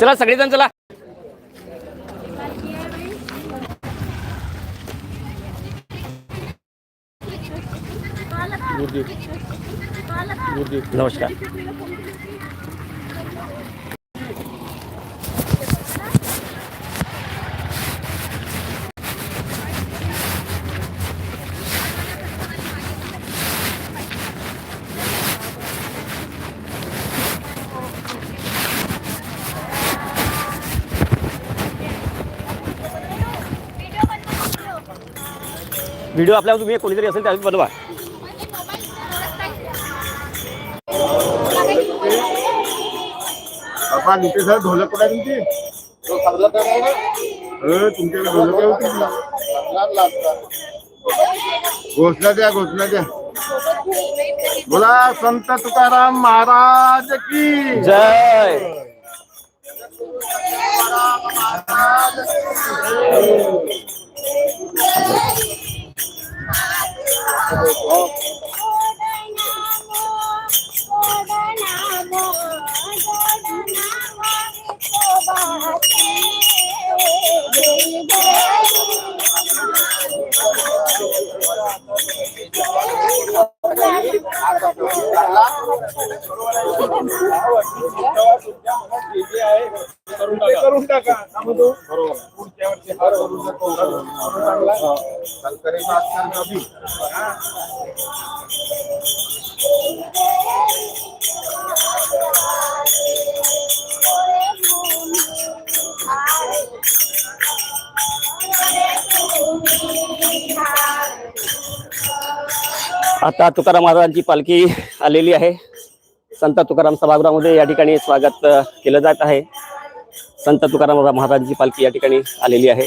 चला सगळेजण चला. नमस्कार. व्हिडिओ आपल्या तुम्ही कोणीतरी असेल त्यावेळेस बनवा. बाबा नीचे सर ढोलक कुठे आहे तुमची? अ, तुमच्याकडे ढोलक आहे होती. घोषणा द्या घोषणा द्या. बोला संत तुकाराम महाराज की जय. Thank you. करून टाका बरोबर पुढच्या वर्षी हा करू नको. हा. आता तुकाराम महाराजांची पालखी आलेली आहे. संत तुकाराम सभागृहामध्ये या ठिकाणी स्वागत केलं जात आहे. संत तुकाराम महाराजांची पालखी या ठिकाणी आलेली आहे.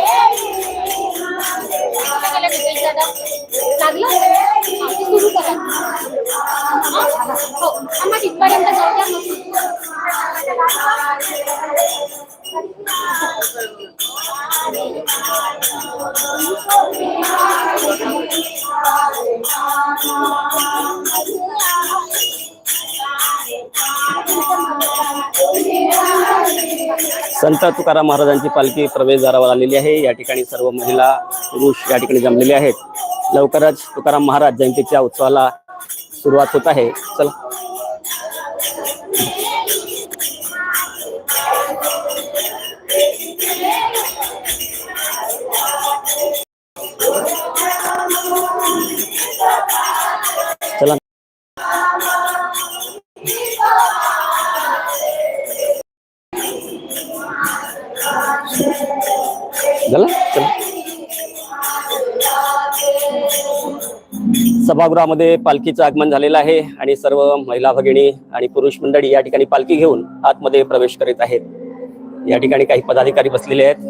संत तुकाराम महाराजांची पालखी प्रवेशद्वारावर आलेली आहे. या ठिकाणी सर्व महिला पुरुष या ठिकाणी जमलेले आहेत. लवकरच तुकाराम महाराज जयंतीच्या उत्सवाला सुरुवात होत आहे. चला. झालं? सभागृहामध्ये पालखीचं आगमन झालेलं आहे आणि सर्व महिला भगिनी आणि पुरुष मंडळी या ठिकाणी पालखी घेऊन आतमध्ये प्रवेश करीत आहेत. या ठिकाणी काही पदाधिकारी बसलेले आहेत.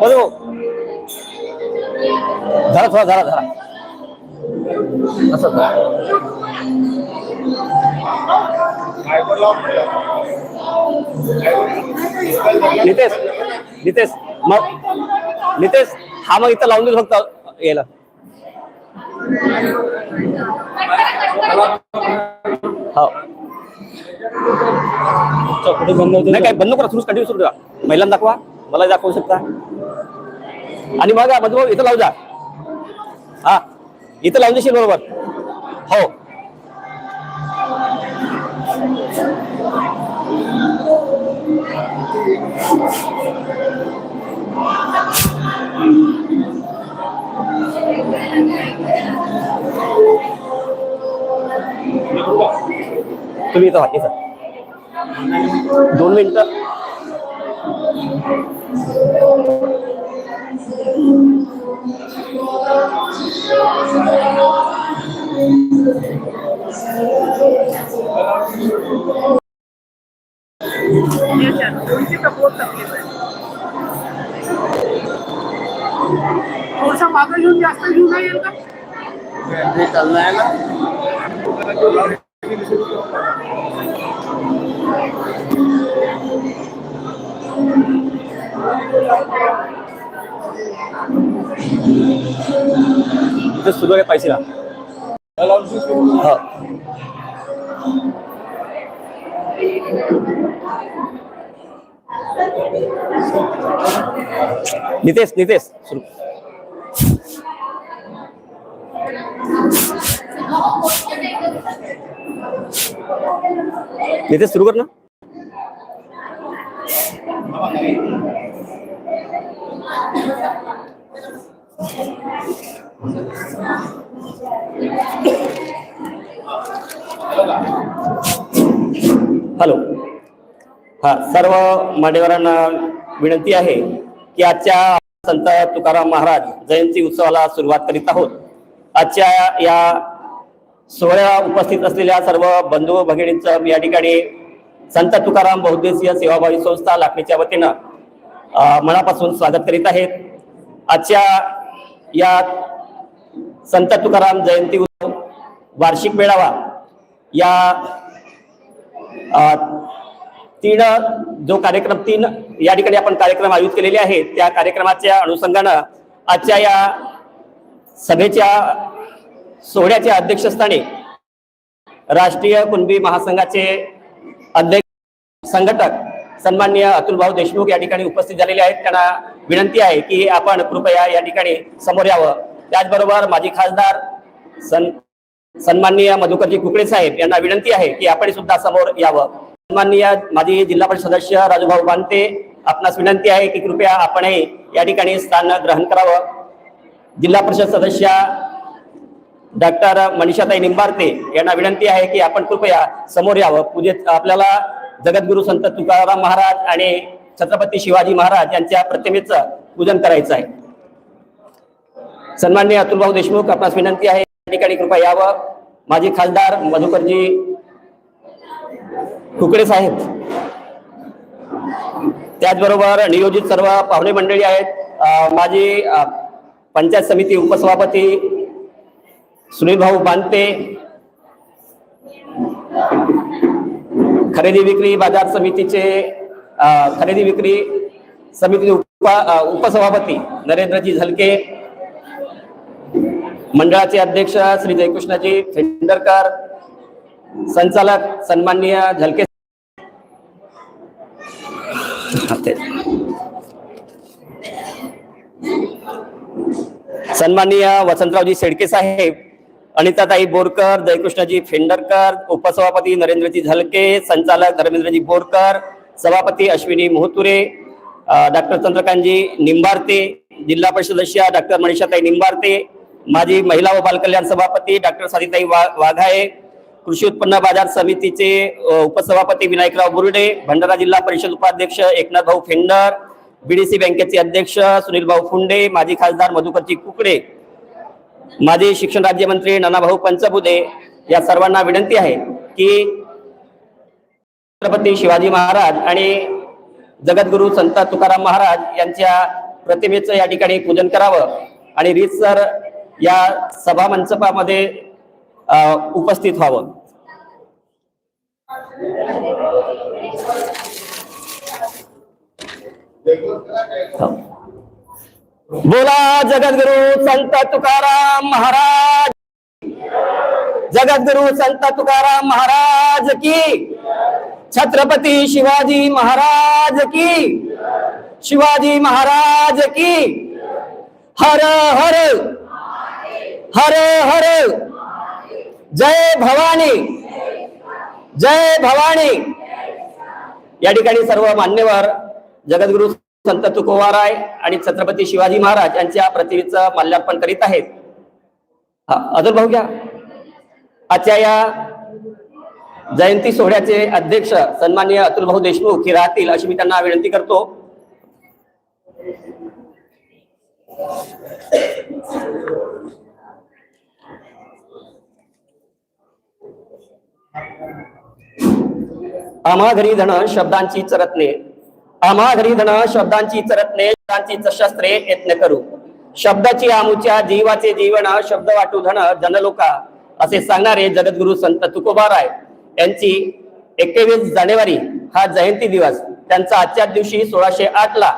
बघू झाला थोडा झाला झाला असं करा. नितेश नितेश मग. नितेश हा मग इथं लावून देऊ फक्त. यायला. हो. नाही काय बंद करा तुम्ही कंटिन्यू सुरू करा. महिलांना दाखवा. मला दाखवू शकता. आणि मग मधू इथं लावू जा. हा. इथं लावून देशील बरोबर. हो. तुम्ही इथं व्हा, इथं दोन मिनिटं. थोडसा मागं घेऊन जास्त घेऊन नाही येईल का इथं सुरू आहे पैसे हो. नितेश नितेश सुरू. नितेश सुरू कर ना. हॅलो. हा सर्व मान्यवरांना विनंती आहे की आजच्या संत तुकाराम महाराज जयंती उत्सवाला सुरुवात करीत आहोत. आजच्या या सोहळ्या उपस्थित असलेल्या सर्व बंधू भगिनींचं या ठिकाणी संत तुकाराम बहुद्देशीय सेवाभावी संस्था लाखणीच्या वतीनं मनापासून स्वागत करीत आहेत. आजच्या या संत तुकाराम जयंती उत्सव वार्षिक मेळावा या तीन जो कार्यक्रम तीन या ठिकाणी आपण कार्यक्रम आयोजित केलेले आहेत त्या कार्यक्रमाच्या अनुषंगानं आजच्या या सभेच्या सोहळ्याच्या अध्यक्षस्थानी राष्ट्रीय कुणबी महासंघाचे अध्यक्ष संघटक सन्माननीय अतुलभाऊ देशमुख या ठिकाणी उपस्थित झालेले आहेत. त्यांना विनंती आहे की आपण कृपया या ठिकाणी समोर यावं. त्याचबरोबर माजी खासदार सन सन्माननीय मधुकरजी कुकडे साहेब यांना विनंती आहे की आपण सुद्धा समोर यावं. सन्माननीय माजी जिल्हा परिषद सदस्य राजूभाऊ बांते आपणास विनंती आहे की कृपया आपण या ठिकाणी स्थान ग्रहण करावं. जिल्हा परिषद सदस्य डॉक्टर मनीषाताई निंबारते यांना विनंती आहे की आपण कृपया समोर यावं. पूजेत आपल्याला जगद्गुरु संत तुकाराम महाराज आणि छत्रपती शिवाजी महाराज यांच्या प्रतिमेचं पूजन करायचं आहे. सन्मान्य अतुलभाऊ देशमुख आपणास विनंती आहे या ठिकाणी कृपया यावं. माजी खासदार मधुकरजी कुकडे साहेब. त्याचबरोबर नियोजित सर्व पाहुणे मंडळी आहेत. माजी पंचायत समिती उपसभापती सुनील भाऊ बांते खरेदी विक्री बाजार समितीचे खरेदी विक्री समितीचे उप उपसभापती नरेंद्रजी झलके मंडळाचे अध्यक्ष श्री जयकृष्णजी फेंडरकर संचालक सन्माननीय झलके सन्माननीय वसंतरावजी शेडके साहेब अनिताताई बोरकर जयकृष्णजी फेंडरकर उपसभापती नरेंद्रजी झलके संचालक धर्मेंद्रजी बोरकर सभापती अश्विनी मोहतुरे डॉक्टर चंद्रकांतजी निंबारते जिल्हा परिषद सदस्य डॉक्टर मनीषाताई निंबारते माजी महिला व बालकल्याण सभापती डॉक्टर साधीताई वा वाघाळे कृषी उत्पन्न बाजार समितीचे उपसभापती विनायकराव बुर्डे भंडारा जिल्हा परिषद उपाध्यक्ष एकनाथ भाऊ फेंडर बीडीसी बँकेचे अध्यक्ष सुनील भाऊ फुंडे माजी खासदार मधुकरजी कुकडे माझे शिक्षण राज्यमंत्री नानाभाऊ पंचबुदे या सर्वांना विनंती आहे की छत्रपती शिवाजी महाराज आणि जगद्गुरु संत तुकाराम महाराज यांच्या प्रतिमेचं या ठिकाणी पूजन करावं आणि रीतसर या सभा मंचपामध्ये उपस्थित व्हावं हो. बोला जगद्गुरु संत तुकाराम महाराज. जगद्गुरु संत तुकाराम महाराज की. छत्रपती शिवाजी महाराज की. शिवाजी महाराज की. हर हर. हर हर. जय भवानी. जय भवानी. या ठिकाणी सर्व मान्यवर जगद्गुरु संत तुकोबाराय आणि छत्रपती शिवाजी महाराज यांच्या प्रतिमेचं माल्यार्पण करीत आहेत. अजून भाऊ घ्या. आजच्या या जयंती सोहळ्याचे अध्यक्ष सन्मान्य अतुल भाऊ देशमुख हे राहतील अशी मी त्यांना विनंती करतो. आम्हा घरी धन शब्दांची चरतणे आम्हा घरी धन शब्दांची चरतणे शब्दांची शस्त्रे यत्न करू. शब्दाची आमुच्या जीवाचे जीवन शब्द वाटू धन जनलोका. असे सांगणारे जगद्गुरु संत तुकोबा राय यांची एकवीस जानेवारी हा जयंती दिवस. त्यांचा आजच्याच दिवशी सोळाशे आठ ला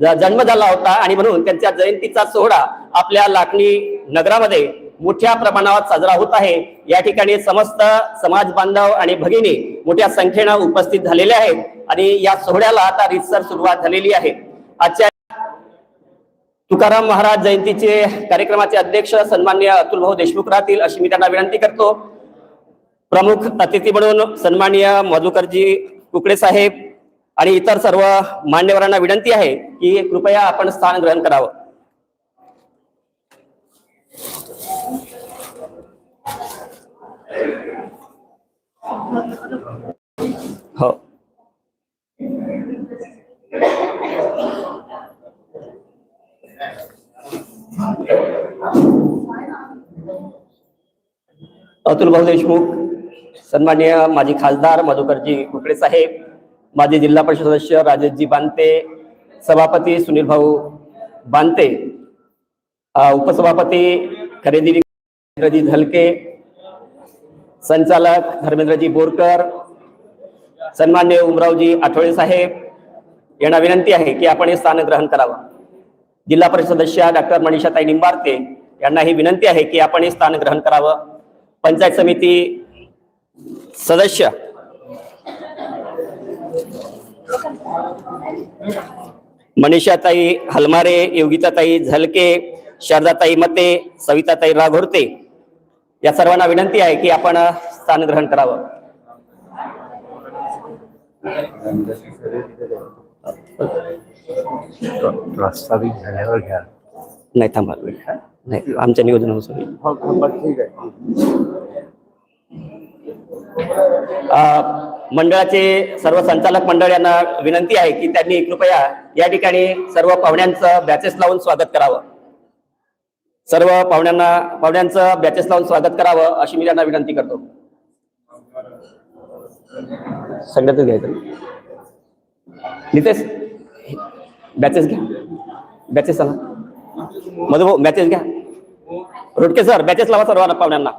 ज- जन्म झाला होता आणि म्हणून त्यांच्या जयंतीचा सोहळा आपल्या लाखणी नगरामध्ये मोठ्या प्रमाणावर साजरा होत आहे. या ठिकाणी समस्त समाज बांधव आणि भगिनी मोठ्या संख्येनं उपस्थित झालेले आहेत. आणि या सोहळ्याला आता रितसर सुरुवात झालेली आहे. आजच्या तुकाराम महाराज जयंतीचे कार्यक्रमाचे अध्यक्ष सन्मान्य अतुल भाऊ देशमुख राहतील अशी मी त्यांना विनंती करतो. प्रमुख अतिथी म्हणून सन्मान्य मधुकरजी कुकडे साहेब आणि इतर सर्व मान्यवरांना विनंती आहे की कृपया आपण स्थान ग्रहण करावं. हो। अतुल भाऊ देशमुख सन्मान्य माजी खासदार मधुकरजी कुकडे साहेब, माजी जिल्हा परिषद सदस्य राजेशजी बांते, सभापती सुनील भाऊ बांते उपसभापती खरेदी झलके संचालक धर्मेंद्रजी बोरकर सन्मान्य उमरावजी आठवळे साहेब यांना विनंती आहे की आपण हे स्थान ग्रहण करावं. जिल्हा परिषद सदस्य डॉक्टर मनीषाताई निंबारते यांना ही विनंती आहे की आपण हे स्थान ग्रहण करावं. पंचायत समिती सदस्य मनीषाताई हलमारे योगिताताई झलके शारदाताई मते सविताताई राघोरते या सर्वांना विनंती आहे की आपण स्थान ग्रहण करावं. झाल्यावर घ्या. नाही थांबा नाही आमच्या नियोजनानुसार. हो मंडळाचे सर्व संचालक मंडळ यांना विनंती आहे की त्यांनी कृपया या ठिकाणी सर्व पाहुण्यांचं बॅचेस लावून स्वागत करावं. सर्व पाहुण्यांना पाहुण्यांचं बॅचेस लावून स्वागत करावं अशी मी त्यांना विनंती करतो. सगळ्यातच घ्यायचं नितेश बॅचेस घ्या. बॅचेस चला. मधुभाऊ बॅचेस घ्या. रोडके सर बॅचेस लावा सर्वांना पाहुण्यांना.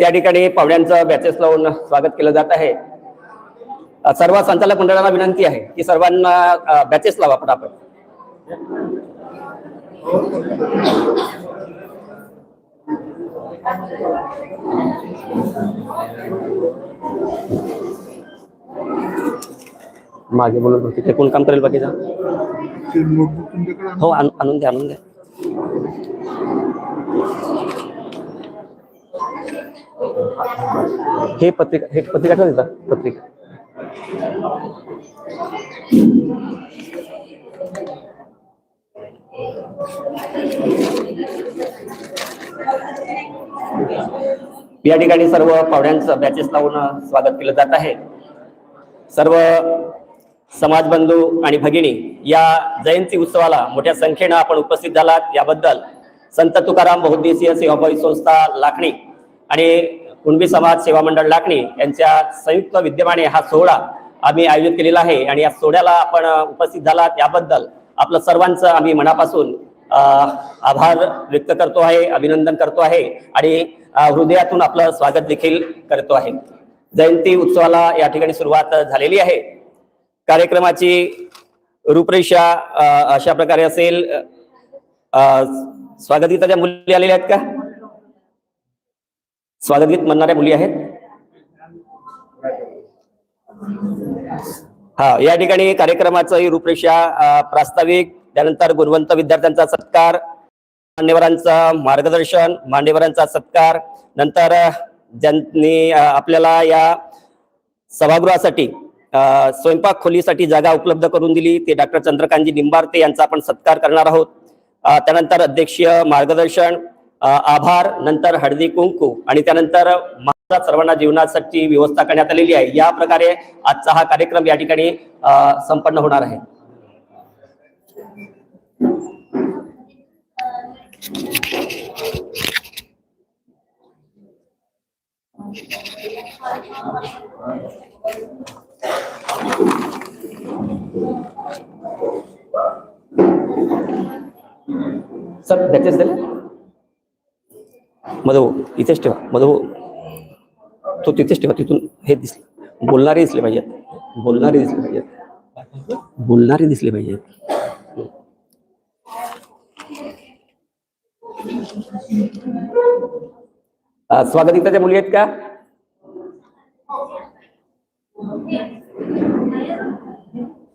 या ठिकाणी पाहुण्यांचं बॅचेस लावून स्वागत केलं जात आहे. सर्व संचालक मंडळाला विनंती आहे की सर्वांना बॅचेस लावा पटापट. मागे बोलत होते ते कोण काम करेल बाकीचा? हो आण- आणून द्या आणून द्या हे पत्रिका हे पत्रिका ठेवा तिथं, पत्रिका या ठिकाणी सर्व पाहुण्यांचं बॅचेस लावून स्वागत केलं जात आहे. सर्व समाज बंधू आणि भगिनी या जयंती उत्सवाला मोठ्या संख्येनं आपण उपस्थित झालात. याबद्दल संत तुकाराम बहुद्देशीय सेवाभावी संस्था लाखणी आणि कुणबी समाज सेवा मंडळ लाखणी यांच्या संयुक्त विद्यमाने हा सोहळा आम्ही आयोजित केलेला आहे. आणि या सोहळ्याला आपण उपस्थित झालात. याबद्दल आपलं सर्वांचं आम्ही मनापासून आभार व्यक्त करतो आहे अभिनंदन करतो आहे आणि हृदयातून आपलं स्वागत देखील करतो आहे. जयंती उत्सवाला या ठिकाणी सुरुवात झालेली आहे. कार्यक्रमाची रूपरेषा अशा प्रकारे असेल. अ, स्वागतीताच्या मुली आलेल्या आहेत का? स्वागतगीत म्हणणाऱ्या मुली आहेत? हा या ठिकाणी कार्यक्रमाचं ही रूपरेषा प्रास्ताविक त्यानंतर गुणवंत विद्यार्थ्यांचा सत्कार मान्यवरांचं मार्गदर्शन मान्यवरांचा सत्कार नंतर ज्यांनी आपल्याला या सभागृहासाठी स्वयंपाक खोलीसाठी जागा उपलब्ध करून दिली ते डॉक्टर चंद्रकांतजी निंबारते यांचा आपण सत्कार करणार आहोत. त्यानंतर अध्यक्षीय मार्गदर्शन आभार नंतर हळदी कुंकू आणि त्यानंतर महाराज सर्वांना जीवनासाठी व्यवस्था करण्यात आलेली आहे. या प्रकारे आजचा हा कार्यक्रम या ठिकाणी संपन्न होणार आहे. सर त्याचेच दिले मधव इथेच ठेवा. मधव तो तिथेच ठेवा तिथून हे दिसले. बोलणारे दिसले पाहिजेत. बोलणारे दिसले पाहिजेत. बोलणारे दिसले पाहिजेत. अं, स्वागतिकाच्या मुली आहेत का?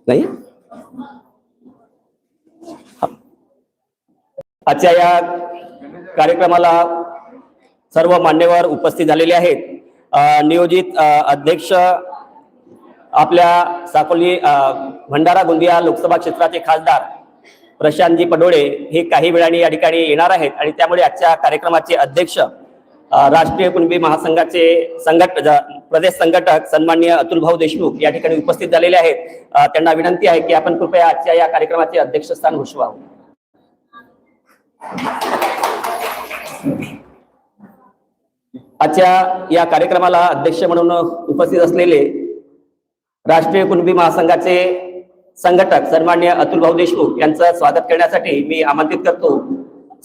नाही? आजच्या या कार्यक्रमाला सर्व मान्यवर उपस्थित झालेले आहेत. नियोजित अध्यक्ष आपल्या साकोली भंडारा गोंदिया लोकसभा क्षेत्राचे खासदार प्रशांतजी पडोळे हे काही वेळाने या ठिकाणी येणार आहेत आणि त्यामुळे आजच्या कार्यक्रमाचे अध्यक्ष राष्ट्रीय कुणबी महासंघाचे संघट प्रदेश संघटक सन्मान्य अतुल भाऊ देशमुख या ठिकाणी उपस्थित झालेले आहेत. त्यांना विनंती आहे की आपण कृपया आजच्या या कार्यक्रमाचे अध्यक्षस्थान घोषवावं आजच्या या कार्यक्रमाला अध्यक्ष म्हणून उपस्थित असलेले राष्ट्रीय कुणबी महासंघाचे संघटक सन्मान्य अतुल भाऊ देशमुख यांचं स्वागत करण्यासाठी मी आमंत्रित करतो.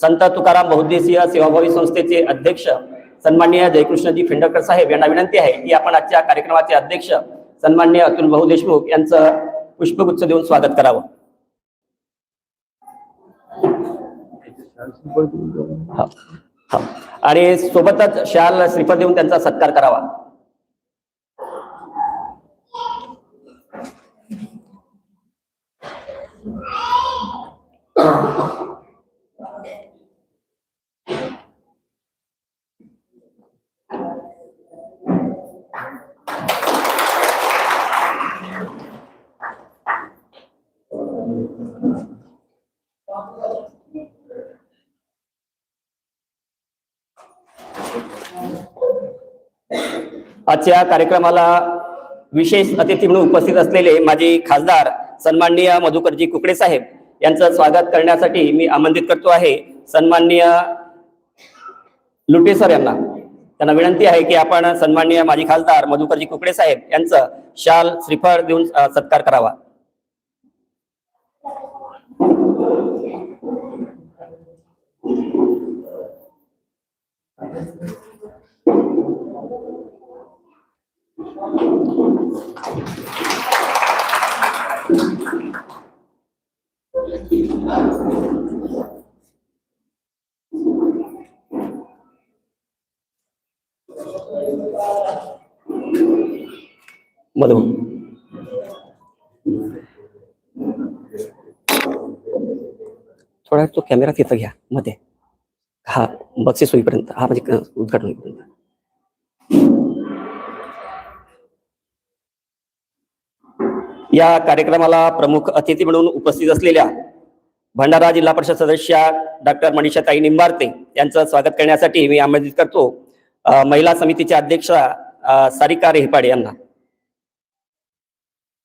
संत तुकाराम बहुद्देशीय सेवाभावी संस्थेचे अध्यक्ष सन्मान्य जयकृष्णजी फिंडकर साहेब यांना विनंती आहे की आपण आजच्या कार्यक्रमाचे अध्यक्ष सन्मान्य अतुल भाऊ देशमुख यांचं पुष्पगुच्छ देऊन स्वागत करावं. आणि सोबतच शाल श्रीफळ देऊन त्यांचा सत्कार करावा. आजच्या कार्यक्रमाला विशेष अतिथी म्हणून उपस्थित असलेले माझे खासदार सन्माननीय मधुकरजी कुकडे साहेब. यांचं स्वागत करण्यासाठी मी आमंत्रित करतो आहे. सन्माननीय लुटे सर यांना. त्यांना विनंती आहे की आपण सन्माननीय माजी खासदार मधुकरजी कुकडे साहेब यांचं शाल श्रीफळ देऊन सत्कार करावा. मधून थोडा तो कॅमेरा तिथं घ्या मध्ये. हा बक्षीस होईपर्यंत हा म्हणजे उद्घाटन होईपर्यंत. या कार्यक्रमाला प्रमुख अतिथी म्हणून उपस्थित असलेल्या भंडारा जिल्हा परिषद सदस्या डॉक्टर मनीषाताई निंबारते यांचं स्वागत करण्यासाठी मी आमंत्रित करतो. महिला समितीच्या अध्यक्षा सारिका रेहपाडे यांना.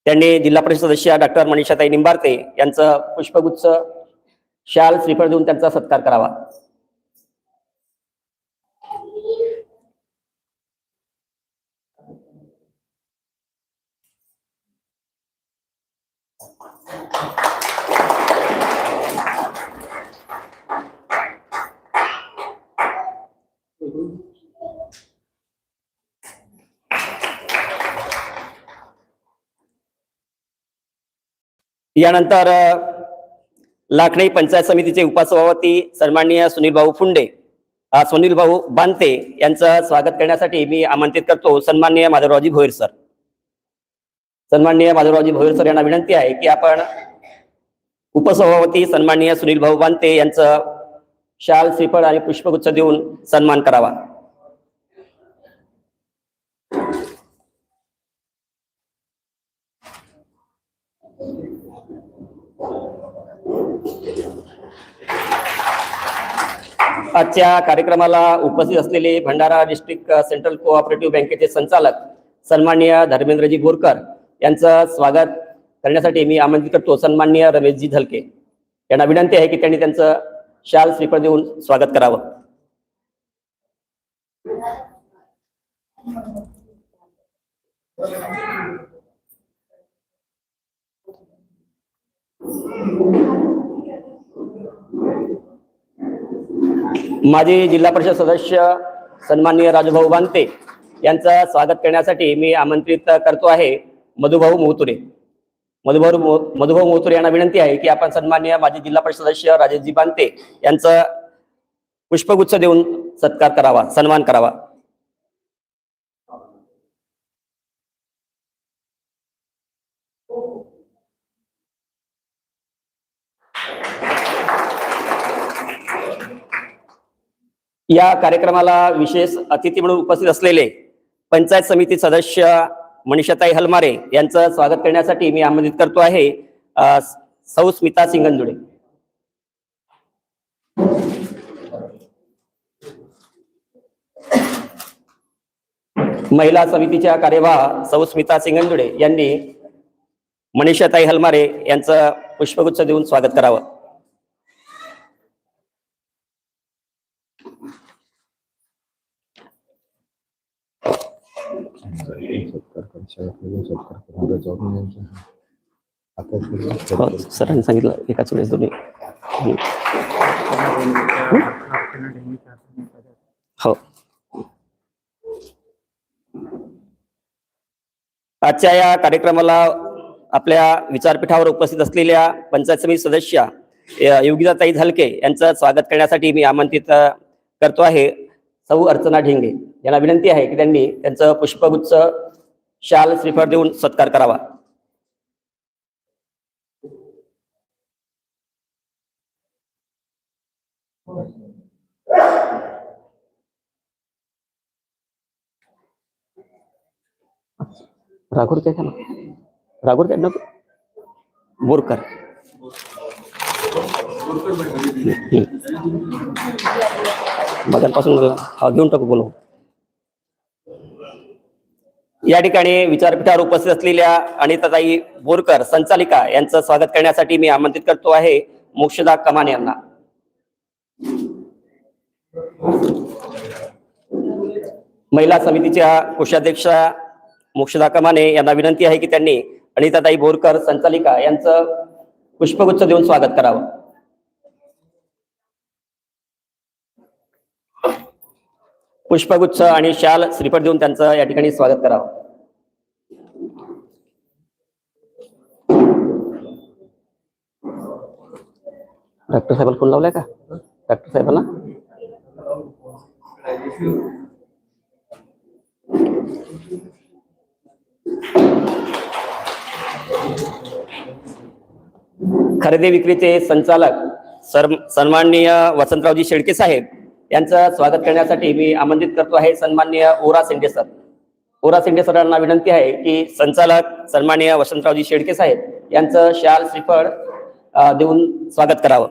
त्यांनी जिल्हा परिषद सदस्या डॉक्टर मनीषाताई निंबारते यांचं पुष्पगुच्छ शाल श्रीफळ देऊन त्यांचा सत्कार करावा. यानंतर लाखणी पंचायत समितीचे उपसभापती सन्माननीय सुनील भाऊ फुंडे सुनील भाऊ बांते यांचं स्वागत करण्यासाठी मी आमंत्रित करतो सन्माननीय माधवरावजी भोईर सर. सन्माननीय माधवरावजी भोईर सर यांना विनंती आहे की आपण उपसभापती सन्माननीय सुनील भाऊ बांते यांचं शाल श्रीफळ आणि पुष्पगुच्छ देऊन सन्मान करावा. आजच्या कार्यक्रमाला उपस्थित असलेले भंडारा डिस्ट्रिक्ट सेंट्रल कोऑपरेटिव्ह बँकेचे संचालक सन्माननीय धर्मेंद्रजी बोरकर यांचं स्वागत करण्यासाठी मी आमंत्रित करतो. सन्माननीय रमेशजी झलके यांना विनंती आहे की त्यांनी त्यांचं शाल श्रीफळ देऊन स्वागत करावं. माजी जिल्हा परिषद सदस्य सन्माननीय राजूभाऊ बांते यांचं स्वागत करण्यासाठी मी आमंत्रित करतो आहे मधुभाऊ मोहतुरे. मधुभाऊ मो- मधुभाऊ यांना विनंती आहे की आपण सन्मान्य माजी जिल्हा परिषद सदस्य राजेशजी बांते यांचं पुष्पगुच्छ देऊन सत्कार करावा सन्मान करावा. या कार्यक्रमाला विशेष अतिथी म्हणून उपस्थित असलेले पंचायत समिती सदस्य मनीषाताई हलमारे यांचं स्वागत करण्यासाठी मी आमंत्रित करतो आहे सौ स्मिता सिंगंदुडे महिला समितीच्या कार्यवाह सौ स्मिता सिंगंदुडे यांनी मनीषाताई हलमारे यांचं पुष्पगुच्छ देऊन स्वागत करावं Thank you. हो, सरांनी सांगितलं एकाच वेळेस दोन्ही. हो. आजच्या या कार्यक्रमाला आपल्या विचारपीठावर उपस्थित असलेल्या पंचायत समिती सदस्य योगिताताई झालके यांचं स्वागत करण्यासाठी मी आमंत्रित करतो आहे. सौ अर्चना ढेंगे. यांना विनंती आहे की त्यांनी त्यांचं पुष्पगुच्छ शाल श्रीफळ देऊन सत्कार करावा. राघोर काय ना राघोर काय ना बोरकर. बघांपासून हा घेऊन टाकू बोलू या ठिकाणी विचारपीठावर उपस्थित असलेल्या अनिताताई बोरकर संचालिका यांचं स्वागत करण्यासाठी मी आमंत्रित करतो आहे. मोक्षदा कमान यांना. महिला समितीच्या कोषाध्यक्षा मोक्षदा कमाने यांना विनंती आहे की त्यांनी अनिताताई बोरकर संचालिका यांचं पुष्पगुच्छ देऊन स्वागत करावं. पुष्पगुच्छ आणि शाल श्रीफळ देऊन त्यांचं या ठिकाणी स्वागत करावं. डॉक्टर साहेबाला फोन लावलाय का? डॉक्टर साहेबांना? खरेदी विक्रीचे संचालक सर सन्माननीय वसंतरावजी शेळके साहेब यांचं स्वागत करण्यासाठी मी आमंत्रित करतो आहे. सन्माननीय ओरा सिंडे सर. ओरा सिंडे सरांना विनंती आहे की संचालक सन्माननीय वसंतरावजी शेळके साहेब यांचं शाल श्रीफळ देऊन स्वागत करावं.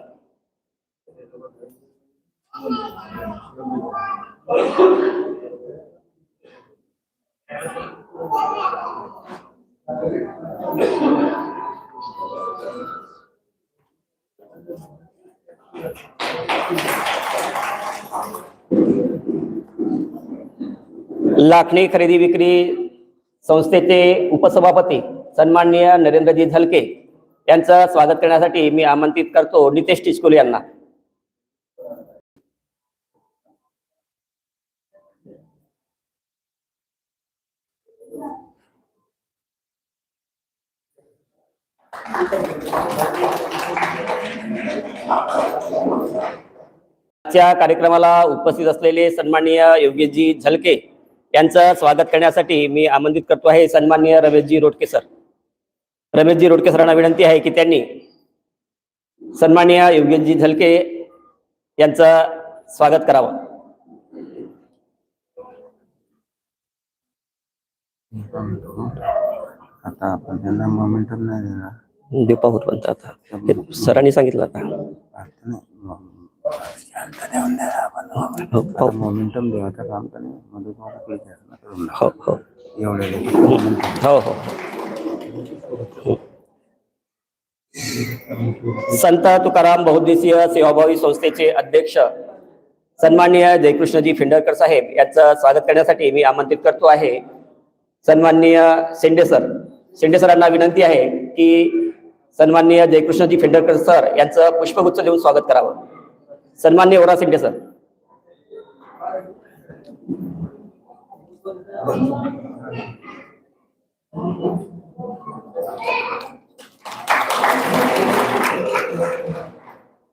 लाखणी खरेदी विक्री संस्थेचे उपसभापती सन्माननीय नरेंद्रजी झलके यांचं स्वागत करण्यासाठी मी आमंत्रित करतो नितेश टिचकुल यांना. आजच्या कार्यक्रमाला उपस्थित असलेले सन्माननीय योगेशजी झलके यांचं स्वागत करण्यासाठी मी आमंत्रित करतो आहे सन्माननीय रमेशजी रोडके सर. रमेशजी रोडके सरांना विनंती आहे की त्यांनी सन्माननीय योगेशजी झलके यांचं स्वागत करावं. आता आपण त्यांना मोमेंटम नाही देणार. दीपा होत म्हणतात आता. हे सरांनी सांगितलं आता. हो हो. मोमेंटम देवाचं काम करून हो हो. हो हो. संत तुकाराम बहुद्देशीय सेवाभावी संस्थेचे अध्यक्ष सन्माननीय जयकृष्णजी फिंडरकर साहेब यांचं स्वागत करण्यासाठी मी आमंत्रित करतो आहे. सन्माननीय शेंडे सर. शेंडे सरांना विनंती आहे की सन्माननीय जयकृष्णजी फेंडरकर सर यांचं पुष्पगुच्छ देऊन स्वागत करावं. सन्माननीय ओरा शेंडे सर.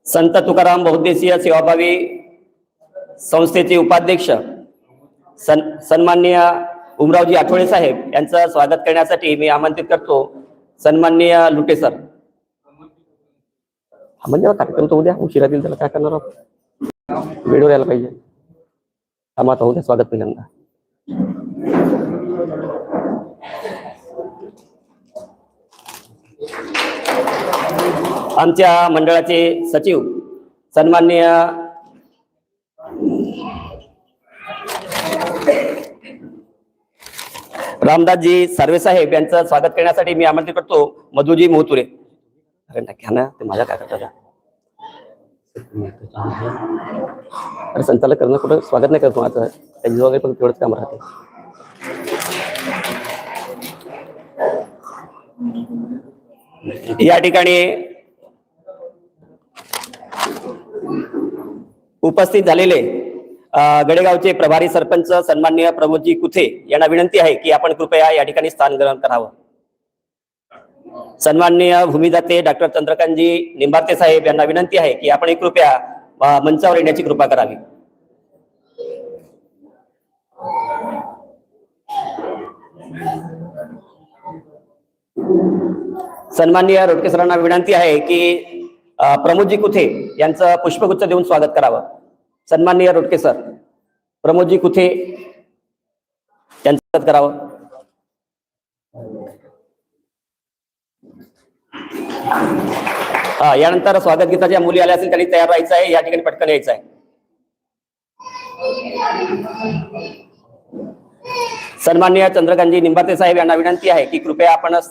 संत तुकाराम बहुद्देशीय सेवाभावी संस्थेचे उपाध्यक्ष सन सन्माननीय उमरावजी आठवळे साहेब यांचं स्वागत करण्यासाठी मी आमंत्रित करतो. सन्माननीय लुटे सर. म्हणजे कार्यक्रम तर उद्या उशिरा दिल त्याला काय करणार आहोत वेळेवर यायला पाहिजे. आम्हाला होऊ उद्या स्वागत पहिल्यांदा. आमच्या मंडळाचे सचिव सन्माननीय रामदासजी सार्वे साहेब यांचं स्वागत करण्यासाठी मी आमंत्रित करतो. मधुजी मोहतुरे. अरे ते माझ्या काय करतात अरे संचालक करणं कुठं स्वागत नाही करतो माझं त्याची वगैरे पण तेवढंच काम राहते या ठिकाणी उपस्थित झालेले गडेगावचे प्रभारी सरपंच सन्माननीय प्रमोदजी कुथे यांना विनंती आहे की आपण कृपया या ठिकाणी स्थान ग्रहण करावं. सन्माननीय भूमिदाते डॉक्टर चंद्रकांतजी निंबाते साहेब यांना विनंती आहे की आपण कृपया मंचावर येण्याची कृपा करावी. सन्माननीय रोडके सरांना विनंती आहे की प्रमोदजी कुथे यांचं पुष्पगुच्छ देऊन स्वागत करावं. सन्माननीय रोडके सर प्रमोदजी कुथे यांचं स्वागत करावं. हा यानंतर स्वागत गीताच्या मुली आल्या असेल त्यांनी तयार राहायचं आहे या ठिकाणी पटकन यायचं आहे. सन्माननीय चंद्रकांतजी निंबाते साहेब यांना विनंती आहे की कृपया आपण